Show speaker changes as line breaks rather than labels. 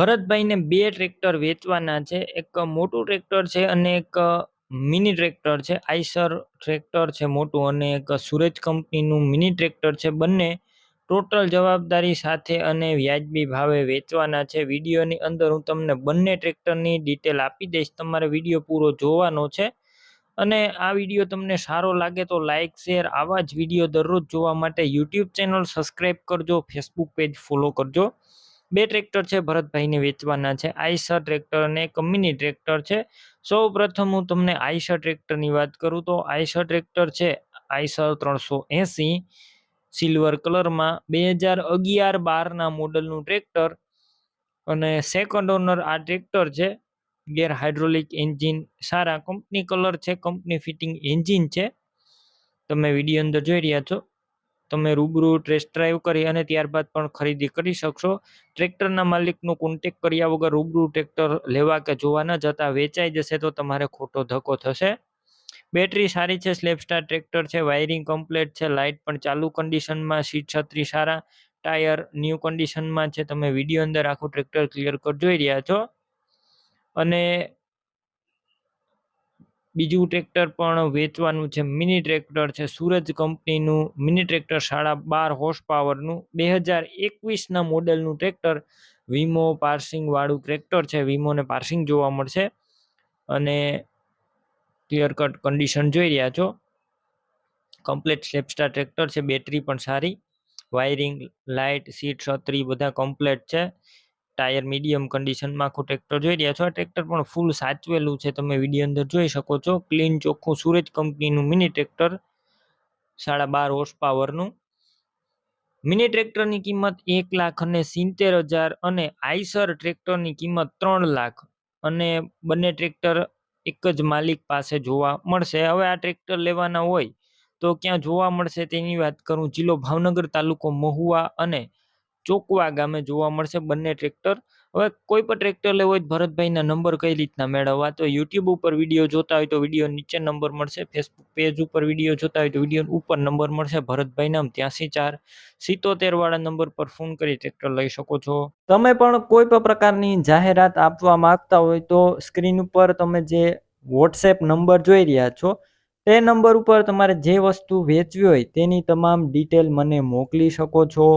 ભરતભાઈને બે ટ્રેક્ટર વેચવાના છે. એક મોટું ટ્રેક્ટર છે અને એક મિની ટ્રેક્ટર છે. આઈસર ટ્રેક્ટર છે મોટું અને એક સુરેજ કંપનીનું મિની ટ્રેક્ટર છે. બંને ટોટલ જવાબદારી સાથે અને વ્યાજબી ભાવે વેચવાના છે. વિડીયોની અંદર હું તમને બંને ટ્રેક્ટરની ડિટેલ આપી દઈશ. તમારે વીડિયો પૂરો જોવાનો છે અને આ વીડિયો તમને સારો લાગે તો લાઇક શેર આવા જ વીડિયો દરરોજ જોવા માટે યુટ્યુબ ચેનલ સબસ્ક્રાઈબ કરજો, ફેસબુક પેજ ફોલો કરજો. બે ટ્રેક્ટર છે ભરતભાઈને વેચવાના છે. આઈસર ટ્રેક્ટર અને એક મિની ટ્રેક્ટર છે. સૌ પ્રથમ હું તમને આઈસર ટ્રેક્ટરની વાત કરું તો આઈસર ટ્રેક્ટર છે આઈસર ત્રણસો એંસી સિલ્વર કલરમાં બે હજાર અગિયાર બારના મોડલનું ટ્રેક્ટર અને સેકન્ડ ઓનર આ ટ્રેક્ટર છે. ગેર હાઇડ્રોલિક એન્જિન સારા કંપની કલર છે, કંપની ફિટિંગ એન્જિન છે. તમે વીડિયો અંદર જોઈ રહ્યા છો. તમે રૂબરૂ ટેસ્ટ ડ્રાઈવ કરી અને ત્યારબાદ પણ ખરીદી કરી શકશો. ટ્રેક્ટરના માલિકનો કોન્ટેક કર્યા વગર રૂબરૂ ટ્રેક્ટર લેવા કે જોવા ન જતા વેચાઈ જશે તો તમારે ખોટો ધક્કો થશે. બેટરી સારી છે સ્લેપસ્ટાર ટ્રેક્ટર છે વાયરિંગ કમ્પ્લેટ છે લાઇટ પણ ચાલુ કન્ડિશનમાં સીટ છત્રી સારા ટાયર ન્યૂ કન્ડિશનમાં છે. તમે વીડિયો અંદર આખું ટ્રેક્ટર ક્લિયર કટ જોઈ રહ્યા છો. અને બીજું ટ્રેક્ટર પણ વેચવાનું છે. મિની ટ્રેક્ટર છે. સૂરજ કંપનીનું મિની ટ્રેક્ટર સાડા બાર હોર્સ પાવરનું બે હજાર એકવીસના મોડેલનું ટ્રેક્ટર વીમો પાર્સિંગવાળું ટ્રેક્ટર છે. વીમોને પાર્સિંગ જોવા મળશે. અને ક્લિયર કટ કન્ડિશન જોઈ રહ્યા છો. કમ્પ્લેટ સ્લેપસ્ટાર ટ્રેક્ટર છે. બેટરી પણ સારી. વાયરિંગ લાઇટ સીટ છત્રી બધા કમ્પ્લેટ છે. ટાયર મીડિયમ કન્ડિશનમાં આખું ટ્રેક્ટર જોઈ રહ્યા છો. આ ટ્રેક્ટર પણ ફૂલ સાચવેલું છે. તમે વીડિયો અંદર જોઈ શકો છો. ક્લીન ચોખ્ખું સુરેજ કંપનીનું મિની ટ્રેક્ટર સાડા બાર હોર્સ પાવરનું મિની ટ્રેક્ટરની કિંમત એક લાખ અને સિત્તેર હજાર અને આઈસર ટ્રેક્ટરની કિંમત ત્રણ લાખ અને બંને ટ્રેક્ટર એક જ માલિક પાસે જોવા મળશે. હવે આ ટ્રેક્ટર લેવાના હોય તો ક્યાં જોવા મળશે તેની વાત કરું. જિલ્લો ભાવનગર તાલુકો મહુવા અને ચોકવા ગામે જોવા મળશે બંને ટ્રેક્ટર હવે કોઈ પણ ટ્રેક્ટર લેવો હોય ભરતભાઈના નંબર કઈ રીતના મેળવવા? તો યુટ્યુબ ઉપર વીડિયો જોતા હોય તો વીડિયો નીચે નંબર મળશે. ફેસબુક પેજ ઉપર વીડિયો જોતા હોય તો વીડિયો ઉપર નંબર મળશે. ભરતભાઈ નામ ત્યાંસી ચાર સિત્તોતેર વાળા નંબર પર ફોન કરી ટ્રેક્ટર લઈ શકો છો. તમે પણ કોઈ પણ પ્રકારની જાહેરાત આપવા માંગતા હોય તો સ્ક્રીન ઉપર તમે જે વોટ્સએપ નંબર જોઈ રહ્યા છો, તે નંબર ઉપર તમારે જે વસ્તુ વેચવી હોય તેની તમામ ડિટેલ મને મોકલી શકો છો.